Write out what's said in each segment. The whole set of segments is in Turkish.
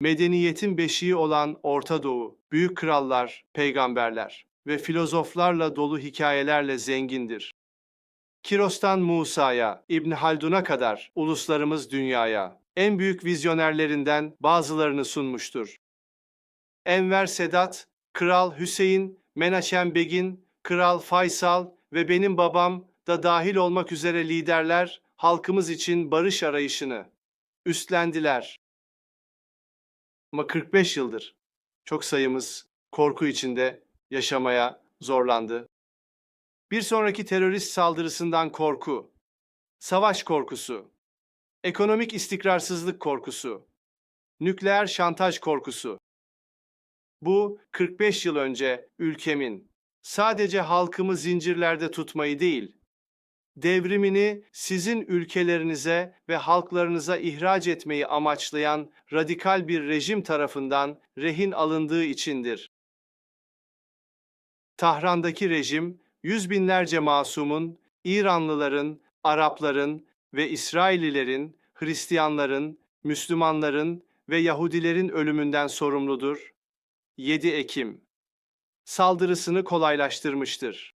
Medeniyetin beşiği olan Orta Doğu, büyük krallar, peygamberler ve filozoflarla dolu hikayelerle zengindir. Kiros'tan Musa'ya, İbn Haldun'a kadar uluslarımız dünyaya en büyük vizyonerlerinden bazılarını sunmuştur. Enver Sedat, Kral Hüseyin, Menaşem Begin, Kral Faysal ve benim babam da dahil olmak üzere liderler halkımız için barış arayışını üstlendiler. Ama 45 yıldır çok sayımız korku içinde yaşamaya zorlandı. Bir sonraki terörist saldırısından korku, savaş korkusu, ekonomik istikrarsızlık korkusu, nükleer şantaj korkusu. Bu 45 yıl önce ülkemin sadece halkımı zincirlerde tutmayı değil, devrimini sizin ülkelerinize ve halklarınıza ihraç etmeyi amaçlayan radikal bir rejim tarafından rehin alındığı içindir. Tahran'daki rejim, yüz binlerce masumun, İranlıların, Arapların ve İsraillilerin, Hristiyanların, Müslümanların ve Yahudilerin ölümünden sorumludur. 7 Ekim Saldırısını kolaylaştırmıştır.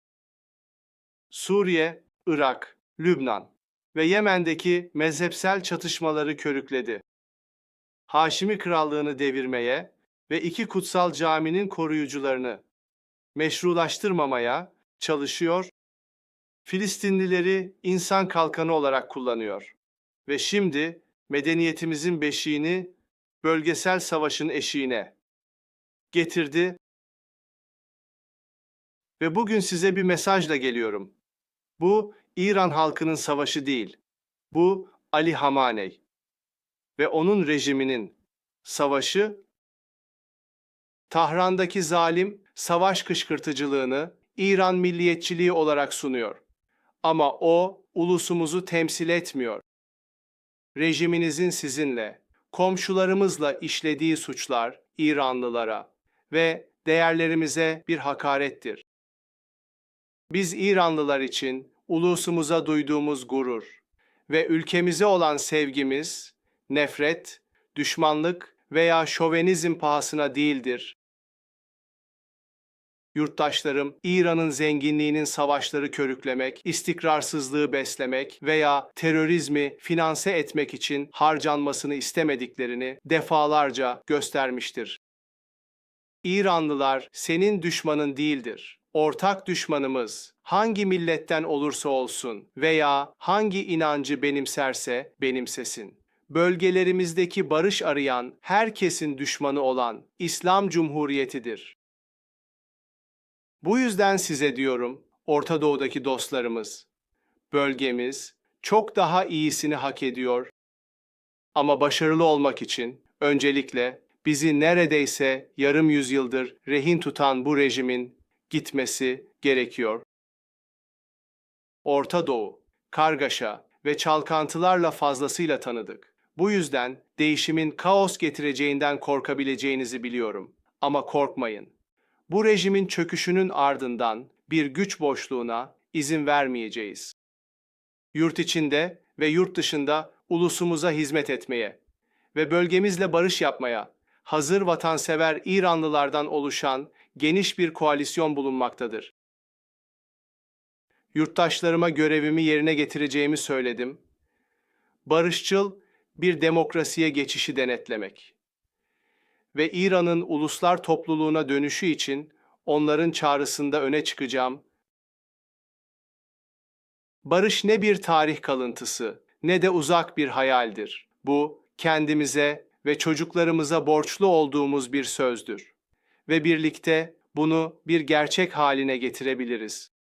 Suriye, Irak, Lübnan ve Yemen'deki mezhepsel çatışmaları körükledi. Haşimi Krallığını devirmeye ve iki kutsal caminin koruyucularını meşrulaştırmamaya çalışıyor, Filistinlileri insan kalkanı olarak kullanıyor ve şimdi medeniyetimizin beşiğini bölgesel savaşın eşiğine getirdi ve bugün size bir mesajla geliyorum. Bu İran halkının savaşı değil. Bu Ali Hamaney ve onun rejiminin savaşı Tahran'daki zalim savaş kışkırtıcılığını İran milliyetçiliği olarak sunuyor. Ama o ulusumuzu temsil etmiyor. Rejiminizin sizinle, komşularımızla işlediği suçlar İranlılara ve değerlerimize bir hakarettir. Biz İranlılar için ulusumuza duyduğumuz gurur ve ülkemize olan sevgimiz, nefret, düşmanlık veya şovenizm pahasına değildir. Yurttaşlarım, İran'ın zenginliğinin savaşları körüklemek, istikrarsızlığı beslemek veya terörizmi finanse etmek için harcanmasını istemediklerini defalarca göstermiştir. İranlılar senin düşmanın değildir. Ortak düşmanımız hangi milletten olursa olsun veya hangi inancı benimserse benimsesin. Bölgelerimizdeki barış arayan herkesin düşmanı olan İslam Cumhuriyeti'dir. Bu yüzden size diyorum, Orta Doğu'daki dostlarımız, bölgemiz çok daha iyisini hak ediyor. Ama başarılı olmak için öncelikle bizi neredeyse yarım yüzyıldır rehin tutan bu rejimin gitmesi gerekiyor. Orta Doğu, kargaşa ve çalkantılarla fazlasıyla tanıdık. Bu yüzden değişimin kaos getireceğinden korkabileceğinizi biliyorum. Ama korkmayın. Bu rejimin çöküşünün ardından bir güç boşluğuna izin vermeyeceğiz. Yurt içinde ve yurt dışında ulusumuza hizmet etmeye ve bölgemizle barış yapmaya hazır vatansever İranlılardan oluşan geniş bir koalisyon bulunmaktadır. Yurttaşlarıma görevimi yerine getireceğimi söyledim. Barışçıl bir demokrasiye geçişi denetlemek ve İran'ın uluslar topluluğuna dönüşü için onların çağrısında öne çıkacağım. Barış ne bir tarih kalıntısı ne de uzak bir hayaldir. Bu kendimize ve çocuklarımıza borçlu olduğumuz bir sözdür ve birlikte bunu bir gerçek haline getirebiliriz.